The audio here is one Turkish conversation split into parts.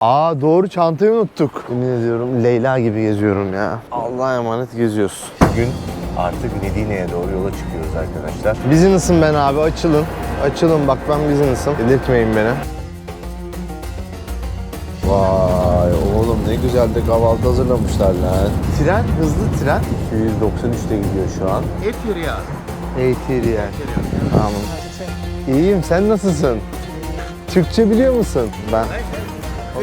Aa doğru çantayı unuttuk. Yemin ediyorum Leyla gibi geziyorum ya. Allah'a emanet geziyoruz. Bugün artık Medine'ye doğru yola çıkıyoruz arkadaşlar. Business'ım ben abi açılın. Açılın bak ben business'ım. Delirtmeyin beni. Vay oğlum ne güzel de kahvaltı hazırlamışlar lan. Tren hızlı tren. 293'te gidiyor şu an. Etihad. Eğitir Tamam. İyiyim sen nasılsın? Türkçe biliyor musun? Ben.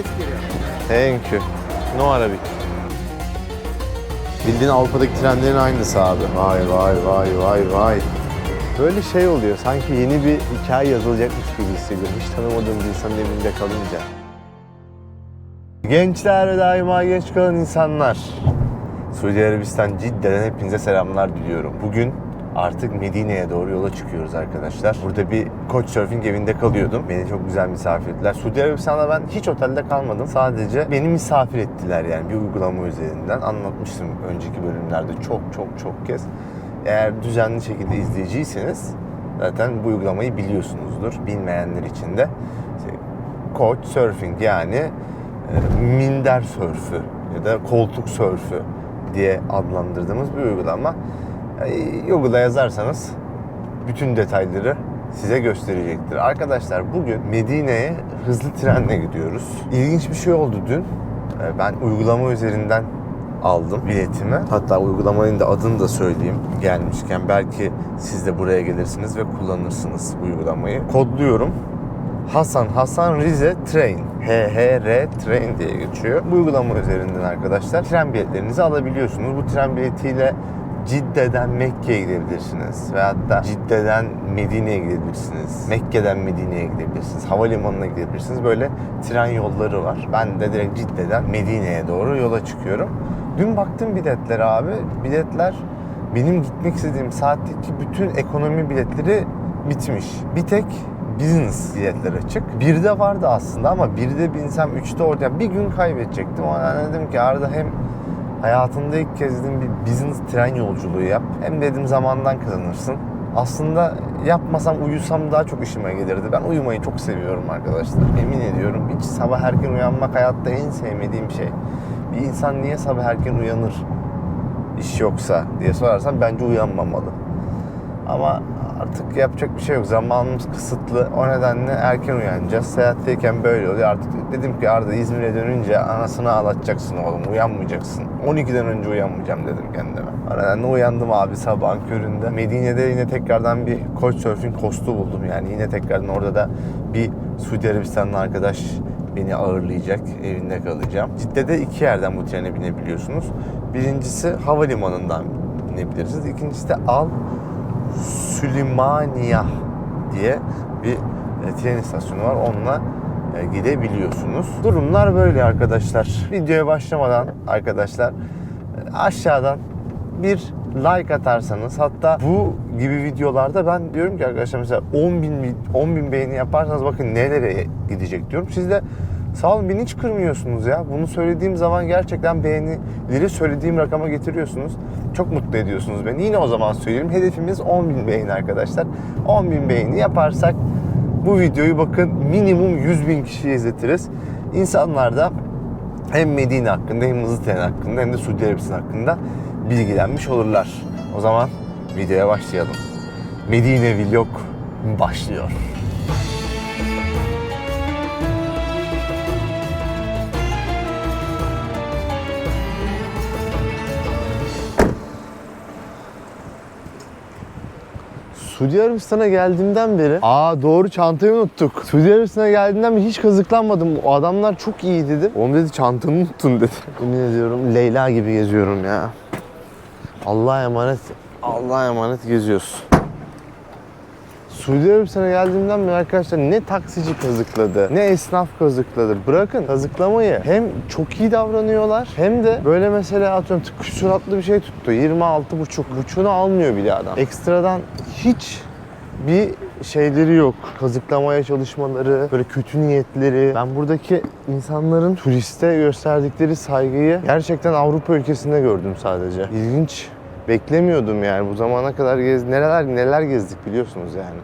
Thank you. No Arabic. Bildiğin Avrupa'daki trenlerin aynısı abi. Vay vay vay vay vay. Böyle şey oluyor. Sanki yeni bir hikaye yazılacakmış gibi hissediyorum. Hiç tanımadığım bir insanın evinde kalınca. Gençler ve daima genç kalan insanlar. Suudi Arabistan Cidde'den hepinize selamlar diliyorum. Bugün artık Medine'ye doğru yola çıkıyoruz arkadaşlar. Burada bir Couchsurfing evinde kalıyordum. Beni çok güzel misafir ettiler. Suudi Arabistan'da ben hiç otelde kalmadım. Sadece beni misafir ettiler yani bir uygulama üzerinden. Anlatmıştım önceki bölümlerde çok çok çok kez. Eğer düzenli şekilde izleyiciyseniz zaten bu uygulamayı biliyorsunuzdur. Bilmeyenler için de işte Couchsurfing yani e, minder sörfü ya da koltuk sörfü diye adlandırdığımız bir uygulama. E, Google'a yazarsanız bütün detayları size gösterecektir. Arkadaşlar bugün Medine'ye hızlı trenle gidiyoruz. İlginç bir şey oldu dün. E, Ben uygulama üzerinden aldım biletimi. Hatta uygulamanın da adını da söyleyeyim gelmişken. Belki siz de buraya gelirsiniz ve kullanırsınız uygulamayı. Kodluyorum. Hasan Hasan Rize Train. HHR Train diye geçiyor. Bu uygulama üzerinden arkadaşlar tren biletlerinizi alabiliyorsunuz. Bu tren biletiyle Cidde'den Mekke'ye gidebilirsiniz. Ve hatta Cidde'den Medine'ye gidebilirsiniz. Mekke'den Medine'ye gidebilirsiniz. Havalimanına gidebilirsiniz. Böyle tren yolları var. Ben de direkt Cidde'den Medine'ye doğru yola çıkıyorum. Dün baktım biletlere abi. Biletler benim gitmek istediğim saatteki bütün ekonomi biletleri bitmiş. Bir tek business biletler açık. Birde vardı aslında ama birde binsem üçte orada yani bir gün kaybedecektim. O yüzden dedim ki Arda hem hayatında ilk kez dedim bir business tren yolculuğu yap. Hem dedim zamandan kazanırsın. Aslında yapmasam uyusam daha çok işime gelirdi. Ben uyumayı çok seviyorum arkadaşlar. Emin ediyorum. Hiç sabah erken uyanmak hayatta en sevmediğim şey. Bir insan niye sabah erken uyanır? iş yoksa diye sorarsan bence uyanmamalı. Ama artık yapacak bir şey yok. Zamanımız kısıtlı. O nedenle erken uyanacağız. Seyahatteyken böyle oluyor. Artık dedim ki Arda İzmir'e dönünce anasını ağlatacaksın oğlum. Uyanmayacaksın. 12'den önce uyanmayacağım dedim kendime. O nedenle uyandım abi sabahın köründe. Medine'de yine tekrardan bir Couchsurfing kostu buldum. Yani yine tekrardan orada da bir Suudi Arabistanlı arkadaş beni ağırlayacak, evinde kalacağım. Cidde'de iki yerden bu trene binebiliyorsunuz. Birincisi havalimanından binebilirsiniz. İkincisi de Al Süleymaniye diye bir e, tren istasyonu var. Onunla e, gidebiliyorsunuz. Durumlar böyle arkadaşlar. Videoya başlamadan arkadaşlar e, aşağıdan bir like atarsanız hatta bu gibi videolarda ben diyorum ki arkadaşlar mesela 10 bin, 10 bin beğeni yaparsanız bakın nelere gidecek diyorum. Siz de sağ olun beni hiç kırmıyorsunuz ya. Bunu söylediğim zaman gerçekten beğenileri söylediğim rakama getiriyorsunuz. Çok mutlu ediyorsunuz beni. Yine o zaman söyleyeyim. Hedefimiz 10 bin beğeni arkadaşlar. 10 bin beğeni yaparsak bu videoyu bakın minimum 100 bin kişiye izletiriz. İnsanlar da hem Medine hakkında hem hızlı hakkında hem de Suudi Arabistan hakkında bilgilenmiş olurlar. O zaman videoya başlayalım. Medine Vlog başlıyor. Suudi Arabistan'a geldiğimden beri Aa doğru çantayı unuttuk. Suudi Arabistan'a geldiğimden beri hiç kazıklanmadım. O adamlar çok iyi dedim. Oğlum dedi çantanı unuttun dedi. Yemin ediyorum Leyla gibi geziyorum ya. Allah'a emanet Allah'a emanet geziyoruz. Suudi Arabistan'a geldiğimden beri arkadaşlar ne taksici kazıkladı, ne esnaf kazıkladı. Bırakın kazıklamayı. Hem çok iyi davranıyorlar hem de böyle mesela atıyorum tık suratlı bir şey tuttu. 26 buçuk. Buçuğunu almıyor bile adam. Ekstradan hiç bir şeyleri yok. Kazıklamaya çalışmaları, böyle kötü niyetleri. Ben buradaki insanların turiste gösterdikleri saygıyı gerçekten Avrupa ülkesinde gördüm sadece. İlginç. Beklemiyordum yani bu zamana kadar gez neler neler gezdik biliyorsunuz yani.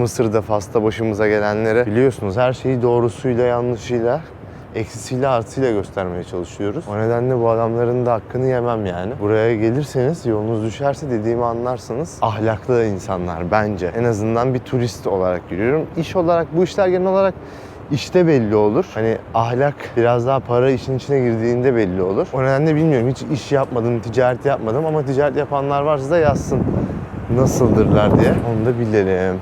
Mısır'da, Fas'ta başımıza gelenleri biliyorsunuz. Her şeyi doğrusuyla, yanlışıyla eksisiyle artıyla göstermeye çalışıyoruz. O nedenle bu adamların da hakkını yemem yani. Buraya gelirseniz yolunuz düşerse dediğimi anlarsınız. Ahlaklı insanlar bence. En azından bir turist olarak görüyorum. İş olarak bu işler genel olarak işte belli olur. Hani ahlak biraz daha para işin içine girdiğinde belli olur. O nedenle bilmiyorum hiç iş yapmadım, ticaret yapmadım ama ticaret yapanlar varsa da yazsın nasıldırlar diye. Onu da bilelim.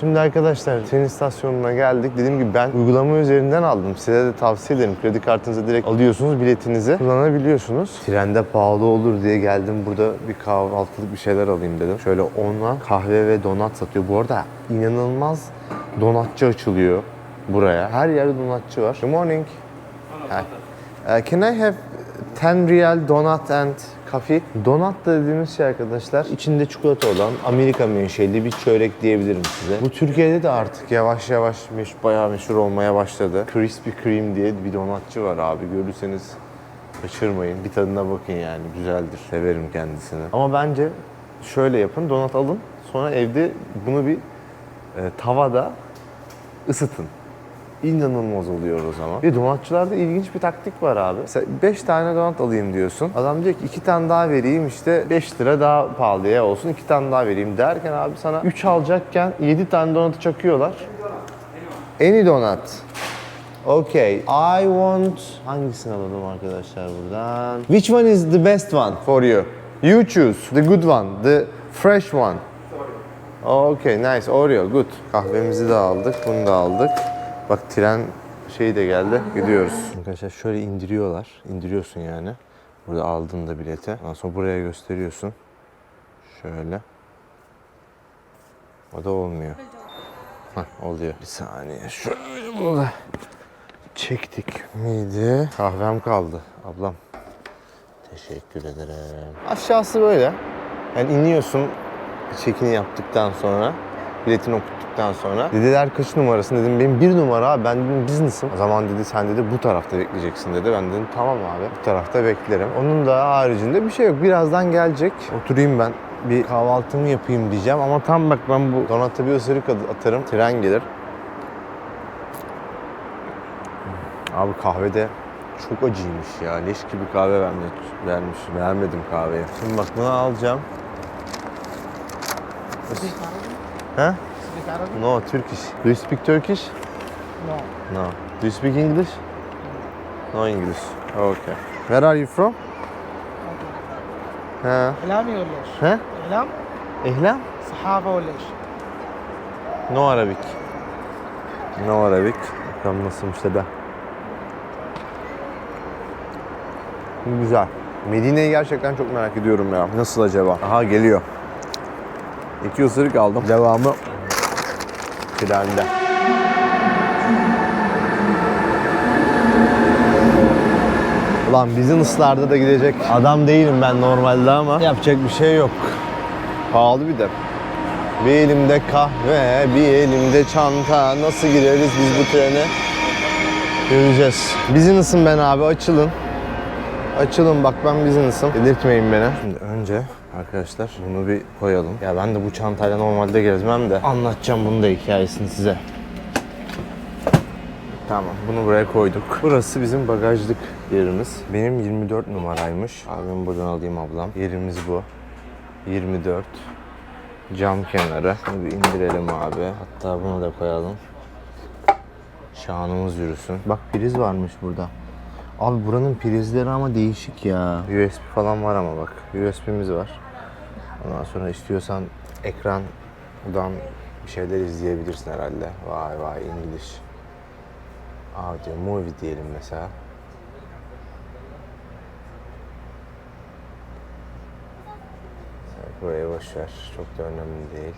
Şimdi arkadaşlar tren istasyonuna geldik. Dediğim gibi ben uygulama üzerinden aldım. Size de tavsiye ederim. Kredi kartınıza direkt alıyorsunuz biletinizi kullanabiliyorsunuz. Trende pahalı olur diye geldim. Burada bir kahvaltılık bir şeyler alayım dedim. Şöyle onla kahve ve donat satıyor. Bu arada inanılmaz donatçı açılıyor buraya. Her yerde donatçı var. Good morning. Hi. Uh, can I have 10 real donut and coffee? Donut da dediğimiz şey arkadaşlar içinde çikolata olan Amerika menşeli bir çörek diyebilirim size. Bu Türkiye'de de artık yavaş yavaş meş, bayağı meşhur olmaya başladı. Krispy Kreme diye bir donatçı var abi görürseniz kaçırmayın. Bir tadına bakın yani güzeldir. Severim kendisini. Ama bence şöyle yapın donat alın sonra evde bunu bir e, tavada ısıtın. İnanılmaz oluyor o zaman. Bir donatçılarda ilginç bir taktik var abi. 5 tane donat alayım diyorsun. Adam diyor ki 2 tane daha vereyim işte 5 lira daha pahalıya olsun 2 tane daha vereyim derken abi sana 3 alacakken 7 tane donatı çakıyorlar. Any donut. Okay. I want... Hangisini alalım arkadaşlar buradan? Which one is the best one for you? You choose. The good one. The fresh one. Okay, nice. Oreo, good. Kahvemizi de aldık, bunu da aldık. Bak tren şeyi de geldi. Gidiyoruz. Arkadaşlar şöyle indiriyorlar. İndiriyorsun yani. Burada aldın da bileti. Ondan sonra buraya gösteriyorsun. Şöyle. O da olmuyor. Hah, oluyor. Bir saniye. Şöyle bunu çektik miydi? Kahvem kaldı ablam. Teşekkür ederim. Aşağısı böyle. Yani iniyorsun çekini yaptıktan sonra, biletini okuttuktan sonra. Dediler kaç numarasın dedim benim bir numara abi ben dedim business'ım. O zaman dedi sen dedi bu tarafta bekleyeceksin dedi. Ben dedim tamam abi bu tarafta beklerim. Onun da haricinde bir şey yok. Birazdan gelecek. Oturayım ben bir kahvaltımı yapayım diyeceğim ama tam bak ben bu donata bir ısırık atarım. Tren gelir. Abi kahvede çok acıymış ya. Leş gibi kahve vermiş, vermiş. Beğenmedim kahveyi. Şimdi bak bunu alacağım. Huh? Speak Arabic? No, Turkish. Do you speak Turkish? No. No. Do you speak English? No English. Okay. Where are you from? Ha. إعلامي ولا إيش؟ Ha? إعلام؟ İhlam? صحافة ولا إيش؟ No Arabic. No Arabic. Bakalım nasılmış da ben. Güzel. Medine'yi gerçekten çok merak ediyorum ya. Nasıl acaba? Aha geliyor. İki ısırık aldım. Devamı trende. Ulan business'larda da gidecek adam değilim ben normalde ama yapacak bir şey yok. Pahalı bir de. Bir elimde kahve, bir elimde çanta. Nasıl gireriz biz bu trene? Göreceğiz. Business'ım ben abi açılın. Açılın bak ben business'ım. Delirtmeyin beni. Şimdi önce arkadaşlar bunu bir koyalım. Ya ben de bu çantayla normalde gezmem de anlatacağım bunu da hikayesini size. Tamam bunu buraya koyduk. Burası bizim bagajlık yerimiz. Benim 24 numaraymış. Abim buradan alayım ablam. Yerimiz bu. 24. Cam kenarı. Bunu bir indirelim abi. Hatta bunu da koyalım. Şanımız yürüsün. Bak priz varmış burada. Abi buranın prizleri ama değişik ya. USB falan var ama bak. USB'miz var. Ondan sonra istiyorsan ekrandan bir şeyler izleyebilirsin herhalde. Vay vay İngiliz. Audio movie diyelim mesela. Evet, Burayı boş ver. Çok da önemli değil.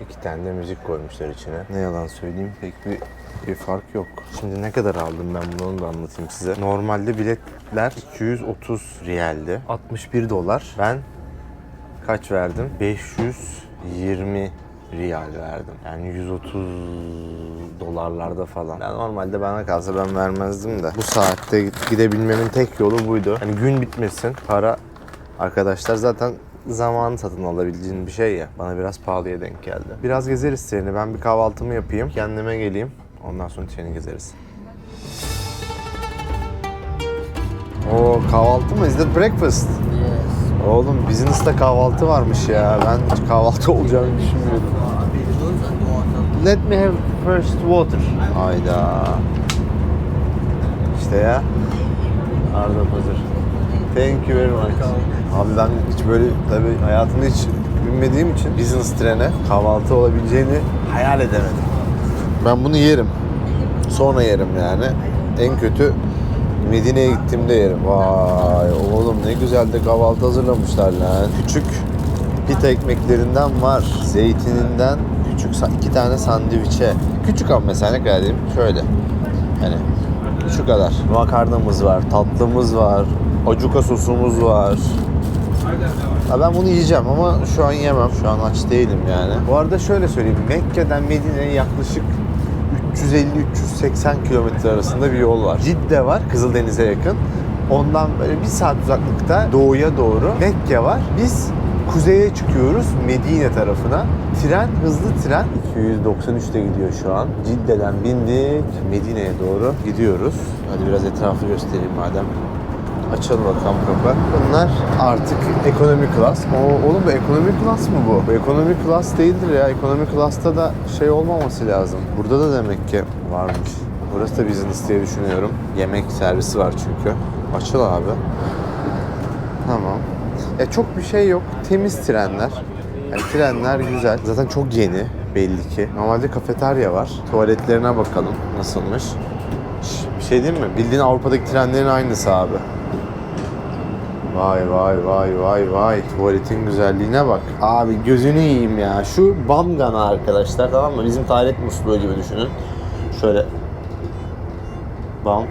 İki tane de müzik koymuşlar içine. Ne yalan söyleyeyim pek bir, bir fark yok. Şimdi ne kadar aldım ben bunu da anlatayım size. Normalde biletler 230 riyaldi. 61 dolar. Ben kaç verdim? 520 riyal verdim. Yani 130 dolarlarda falan. Ben normalde bana kalsa ben vermezdim de. Bu saatte gidebilmemin tek yolu buydu. Hani gün bitmesin. Para arkadaşlar zaten zamanı satın alabileceğin bir şey ya. Bana biraz pahalıya denk geldi. Biraz gezeriz treni. Ben bir kahvaltımı yapayım. Kendime geleyim. Ondan sonra treni gezeriz. O kahvaltı mı? Is that breakfast? Yes. Oğlum business'ta kahvaltı varmış ya. Ben hiç kahvaltı olacağını düşünmüyordum. Let me have first water. Hayda. İşte ya. Arda Pazar. Thank you very much. Abi ben hiç böyle tabii hayatımda hiç binmediğim için business trene kahvaltı olabileceğini hayal edemedim. Ben bunu yerim. Sonra yerim yani. En kötü Medine'ye gittiğimde yerim. Vay oğlum ne güzel de kahvaltı hazırlamışlar lan. Küçük pita ekmeklerinden var. Zeytininden küçük iki tane sandviçe. Küçük ama mesela ne kadar diyeyim? Şöyle. Hani şu kadar. Makarnamız var, tatlımız var, acuka sosumuz var. Ha ben bunu yiyeceğim ama şu an yemem. Şu an aç değilim yani. Bu arada şöyle söyleyeyim. Mekke'den Medine'ye yaklaşık 350-380 kilometre arasında bir yol var. Cidde var, Kızıldeniz'e yakın. Ondan böyle bir saat uzaklıkta doğuya doğru Mekke var. Biz kuzeye çıkıyoruz Medine tarafına. Tren, hızlı tren 293'te gidiyor şu an. Cidde'den bindik, Medine'ye doğru gidiyoruz. Hadi biraz etrafı göstereyim madem. Açalım bakalım kapı. Bunlar artık ekonomi class. O, oğlum bu ekonomi class mı bu? Bu ekonomi class değildir ya. Ekonomi class'ta da şey olmaması lazım. Burada da demek ki varmış. Burası da business diye düşünüyorum. Yemek servisi var çünkü. Açıl abi. Tamam. Ya çok bir şey yok. Temiz trenler. Yani trenler güzel. Zaten çok yeni belli ki. Normalde kafeterya var. Tuvaletlerine bakalım nasılmış. Bir şey diyeyim mi? Bildiğin Avrupa'daki trenlerin aynısı abi. Vay vay vay vay vay. Tuvaletin güzelliğine bak. Abi gözünü yiyeyim ya. Şu Bamgana arkadaşlar tamam mı? Bizim taharet musluğu gibi düşünün. Şöyle Bam.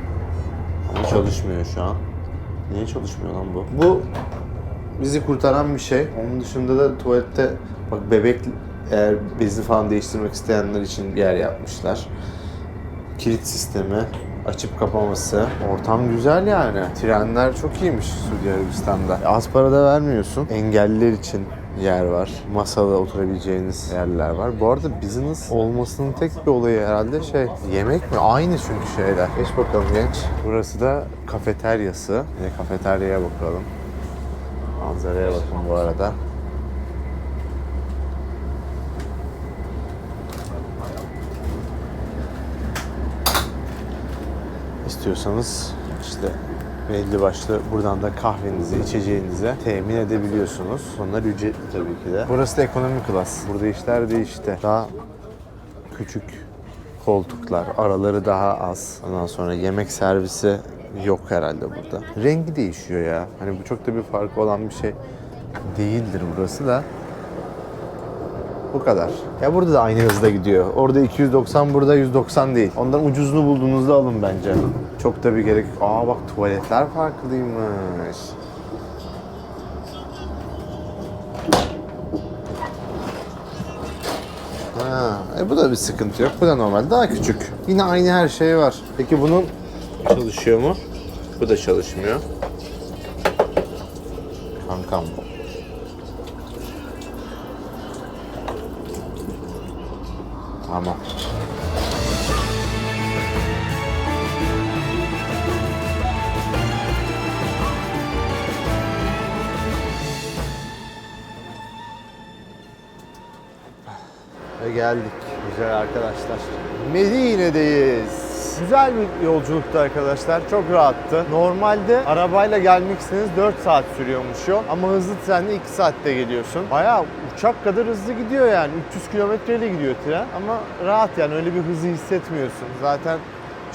Ama çalışmıyor şu an. Niye çalışmıyor lan bu? Bu bizi kurtaran bir şey. Onun dışında da tuvalette bak bebek eğer bezi falan değiştirmek isteyenler için yer yapmışlar. Kilit sistemi, açıp kapaması. Ortam güzel yani. Trenler çok iyiymiş Suudi Arabistan'da. Az para da vermiyorsun. Engelliler için yer var. Masada oturabileceğiniz yerler var. Bu arada business olmasının tek bir olayı herhalde şey yemek mi? Aynı çünkü şeyler. Geç bakalım genç. Burası da kafeteryası. Yine kafeteryaya bakalım. Manzaraya bakın bu arada. İstiyorsanız işte belli başlı buradan da kahvenizi, içeceğinize temin edebiliyorsunuz. Onlar ücretli tabii ki de. Burası da ekonomi klas. Burada işler değişti. Daha küçük koltuklar, araları daha az. Ondan sonra yemek servisi yok herhalde burada. Rengi değişiyor ya. Hani bu çok da bir farkı olan bir şey değildir burası da. Bu kadar. Ya burada da aynı hızda gidiyor. Orada 290, burada 190 değil. Ondan ucuzunu bulduğunuzda alın bence. Çok da bir gerek. Aa bak tuvaletler farklıymış. Ha, e bu da bir sıkıntı yok. Bu da normal. Daha küçük. Yine aynı her şey var. Peki bunun çalışıyor mu? Bu da çalışmıyor. Kankam. Tamam. Ve geldik. Güzel arkadaşlar. Medine'deyiz. Güzel bir yolculuktu arkadaşlar. Çok rahattı. Normalde arabayla gelmek isteniz 4 saat sürüyormuş yol. Ama hızlı trenle 2 saatte geliyorsun. Bayağı uçak kadar hızlı gidiyor yani. 300 kilometreyle gidiyor tren. Ama rahat yani öyle bir hızı hissetmiyorsun. Zaten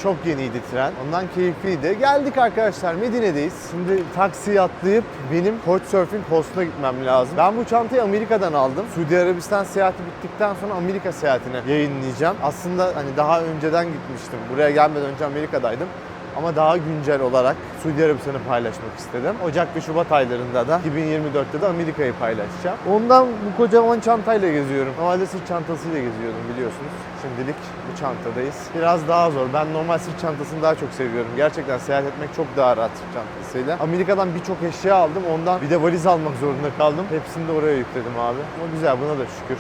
çok yeniydi tren. Ondan keyifliydi. Geldik arkadaşlar Medine'deyiz. Şimdi taksiye atlayıp benim Couchsurfing hostuna gitmem lazım. Ben bu çantayı Amerika'dan aldım. Suudi Arabistan seyahati bittikten sonra Amerika seyahatine yayınlayacağım. Aslında hani daha önceden gitmiştim. Buraya gelmeden önce Amerika'daydım. Ama daha güncel olarak Suudi Arabistan'ı paylaşmak istedim. Ocak ve Şubat aylarında da 2024'te de Amerika'yı paylaşacağım. Ondan bu kocaman çantayla geziyorum. Normalde sırt çantasıyla geziyordum biliyorsunuz. Şimdilik bu çantadayız. Biraz daha zor. Ben normal sırt çantasını daha çok seviyorum. Gerçekten seyahat etmek çok daha rahat sırt çantasıyla. Amerika'dan birçok eşya aldım. Ondan bir de valiz almak zorunda kaldım. Hepsini de oraya yükledim abi. Ama güzel buna da şükür.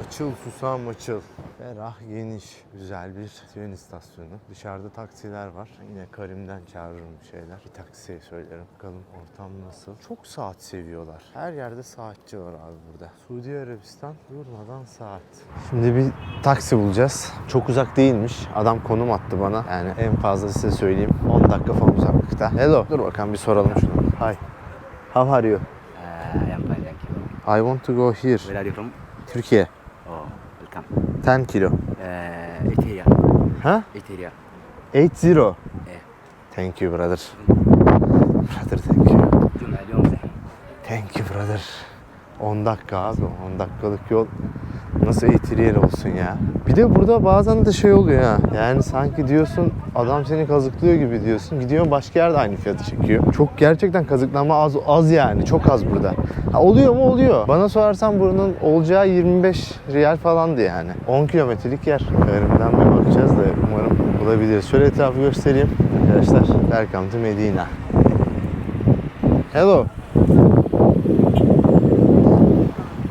Açıl susam açıl. Ferah, geniş, güzel bir tren istasyonu. Dışarıda taksiler var. Yine Karim'den çağırırım bir şeyler. Bir taksi söylerim. Bakalım ortam nasıl? Çok saat seviyorlar. Her yerde saatçi var abi burada. Suudi Arabistan durmadan saat. Şimdi bir taksi bulacağız. Çok uzak değilmiş. Adam konum attı bana. Yani en fazla size söyleyeyim 10 dakika falan uzaklıkta. Hello. Dur bakalım bir soralım şunu. Hi. How are you? Uh, I am fine, thank you. I want to go here. Where are you from? Türkiye. Oh, welcome. 10 kilo. Uh, Ethereum. Huh? Ethereum. 80. Yeah. Thank you brother. Brother thank you. Thank you brother. 10 dakika abi 10 dakikalık yol nasıl eğitir olsun ya. Bir de burada bazen de şey oluyor ha. Yani sanki diyorsun adam seni kazıklıyor gibi diyorsun. Gidiyor başka yerde aynı fiyatı çekiyor. Çok gerçekten kazıklama az az yani. Çok az burada. Ha, oluyor mu oluyor. Bana sorarsan buranın olacağı 25 riyal falandı yani. 10 kilometrelik yer. Önümden bir bakacağız da umarım bulabiliriz. Şöyle etrafı göstereyim. Arkadaşlar welcome to Medina. Hello.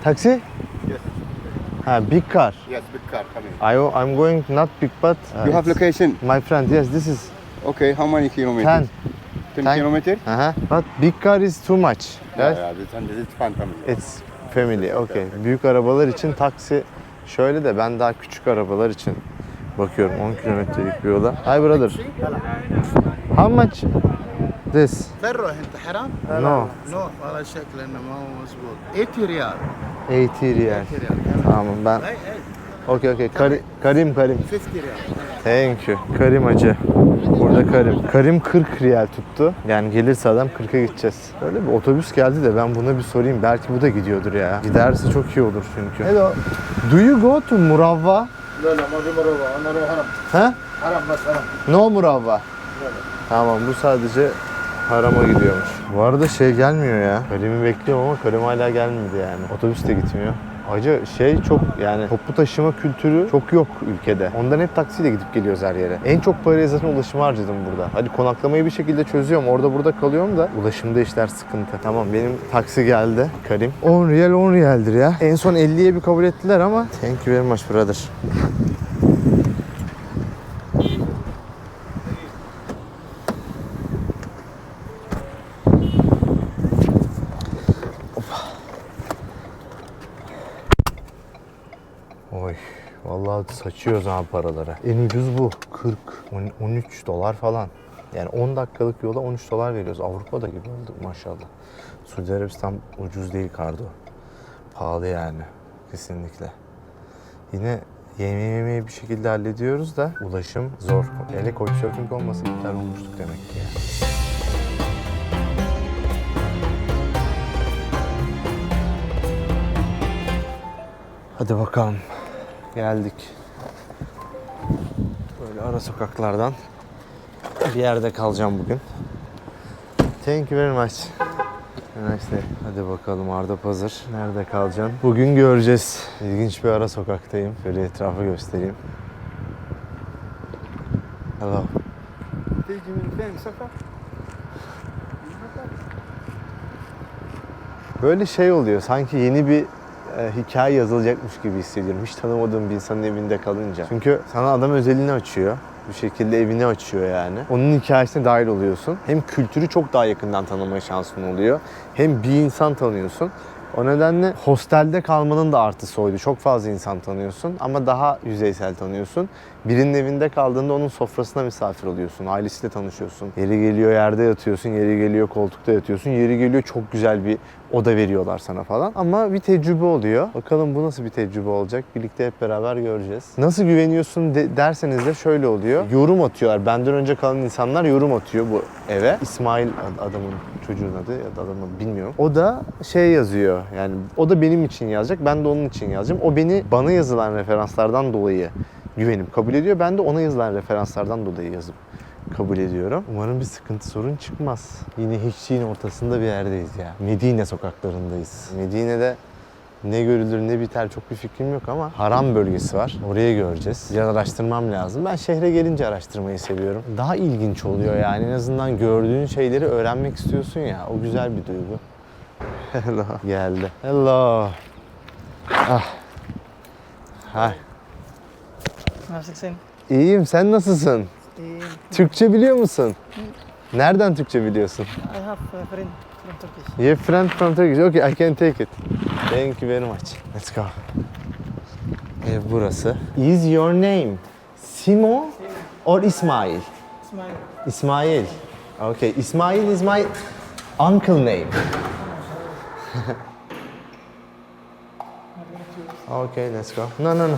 Taxi? Yes. Ha, big car. Yes, big car coming. I, I'm going not big but uh, You have it's- location. My friend, yes, this is Okay, how many 10. kilometers? 10 Ten. kilometers? Uh-huh. But big car is too much. Yeah, Yes? yeah, this one this is fun coming. It's family. Okay. Büyük arabalar için taksi şöyle de ben daha küçük arabalar için bakıyorum 10 kilometrelik bir yola. Hi brother. How much this? فرح انت حرام؟ No. نو والله شكله انه ما هو مزبوط 80 ريال 80 riyal. 80 ريال Tamam ben. اي اي Okey okey. Kari- Karim Karim. 50 ريال Thank you. Karim Hacı. Burada Karim. Karim 40 riyal tuttu. Yani gelirse adam 40'a gideceğiz. Böyle bir otobüs geldi de ben buna bir sorayım. Belki bu da gidiyordur ya. Giderse çok iyi olur çünkü. Hello. Do you go to Muravva? لا لا ما في مروه انا اروح حرم Ha? حرم بس حرم No Muravva. Tamam bu sadece harama gidiyormuş. Bu arada şey gelmiyor ya. Karim'i bekliyorum ama Karim hala gelmedi yani. Otobüs de gitmiyor. Acı şey çok yani toplu taşıma kültürü çok yok ülkede. Ondan hep taksiyle gidip geliyoruz her yere. En çok parayı zaten ulaşıma harcadım burada. Hadi konaklamayı bir şekilde çözüyorum. Orada burada kalıyorum da ulaşımda işler sıkıntı. Tamam benim taksi geldi. Karim. 10 riyal 10 riyaldir ya. En son 50'ye bir kabul ettiler ama thank you very much brother. Saçıyoruz ha paraları. En ucuz bu. 40, on- 13 dolar falan. Yani 10 dakikalık yola 13 dolar veriyoruz. Avrupa'da gibi olduk maşallah. Suudi Arabistan ucuz değil kardo. Pahalı yani. Kesinlikle. Yine yemeği yemeği bir şekilde hallediyoruz da ulaşım zor. Hele Couchsurfing olmasa biter olmuştuk demek ki ya. Hadi bakalım. Geldik ara sokaklardan bir yerde kalacağım bugün. Thank you very much. Neyse hadi bakalım Arda Pazır nerede kalacaksın? Bugün göreceğiz. İlginç bir ara sokaktayım. Şöyle etrafı göstereyim. Hello. Did you? Böyle şey oluyor sanki yeni bir e, hikaye yazılacakmış gibi hissediyorum. Hiç tanımadığım bir insanın evinde kalınca. Çünkü sana adam özelini açıyor. Bir şekilde evini açıyor yani. Onun hikayesine dahil oluyorsun. Hem kültürü çok daha yakından tanımaya şansın oluyor. Hem bir insan tanıyorsun. O nedenle hostelde kalmanın da artısı oydu. Çok fazla insan tanıyorsun ama daha yüzeysel tanıyorsun. Birinin evinde kaldığında onun sofrasına misafir oluyorsun. Ailesiyle tanışıyorsun. Yeri geliyor yerde yatıyorsun, yeri geliyor koltukta yatıyorsun, yeri geliyor çok güzel bir oda veriyorlar sana falan. Ama bir tecrübe oluyor. Bakalım bu nasıl bir tecrübe olacak? Birlikte hep beraber göreceğiz. Nasıl güveniyorsun de- derseniz de şöyle oluyor. Yorum atıyorlar. Benden önce kalan insanlar yorum atıyor bu eve. İsmail ad- adamın çocuğun adı ya da adamı bilmiyorum. O da şey yazıyor. Yani o da benim için yazacak. Ben de onun için yazacağım. O beni bana yazılan referanslardan dolayı güvenip kabul ediyor. Ben de ona yazılan referanslardan dolayı yazıp kabul ediyorum. Umarım bir sıkıntı sorun çıkmaz. Yine hiçliğin ortasında bir yerdeyiz ya. Medine sokaklarındayız. Medine'de ne görülür ne biter çok bir fikrim yok ama haram bölgesi var. Orayı göreceğiz. Biraz araştırmam lazım. Ben şehre gelince araştırmayı seviyorum. Daha ilginç oluyor yani. En azından gördüğün şeyleri öğrenmek istiyorsun ya. O güzel bir duygu. Hello. Geldi. Hello. Ah. Hi. Nasılsın? İyiyim. Sen nasılsın? İyiyim. Türkçe biliyor musun? Nereden Türkçe biliyorsun? I have a friend from Turkish. You have friend from Turkish. Okay, I can take it. Thank you very much. Let's go. Ev burası. Is your name Simo or İsmail? Ismail. İsmail. Okay, İsmail is my uncle name. okay, let's go. No, no, no.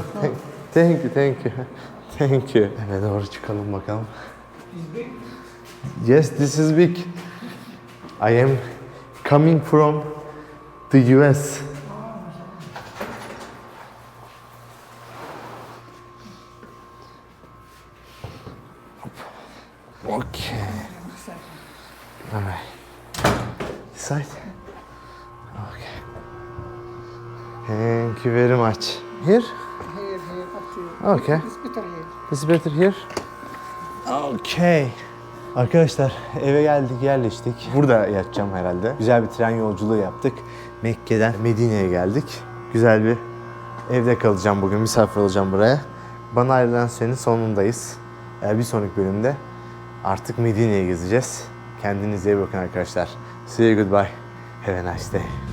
Thank, you, thank you. Thank you. Eve doğru çıkalım bakalım. Yes, this is big. I am coming from the US. Okay. All right. This side. Okay. Thank you very much. Here? Okay. It's better here. Is better here? Okay. Arkadaşlar eve geldik yerleştik. Burada yatacağım herhalde. Güzel bir tren yolculuğu yaptık. Mekke'den Medine'ye geldik. Güzel bir evde kalacağım bugün. Misafir olacağım buraya. Bana ayrılan sürenin sonundayız. Bir sonraki bölümde artık Medine'ye gezeceğiz. Kendinize iyi bakın arkadaşlar. See you goodbye. Have a nice day.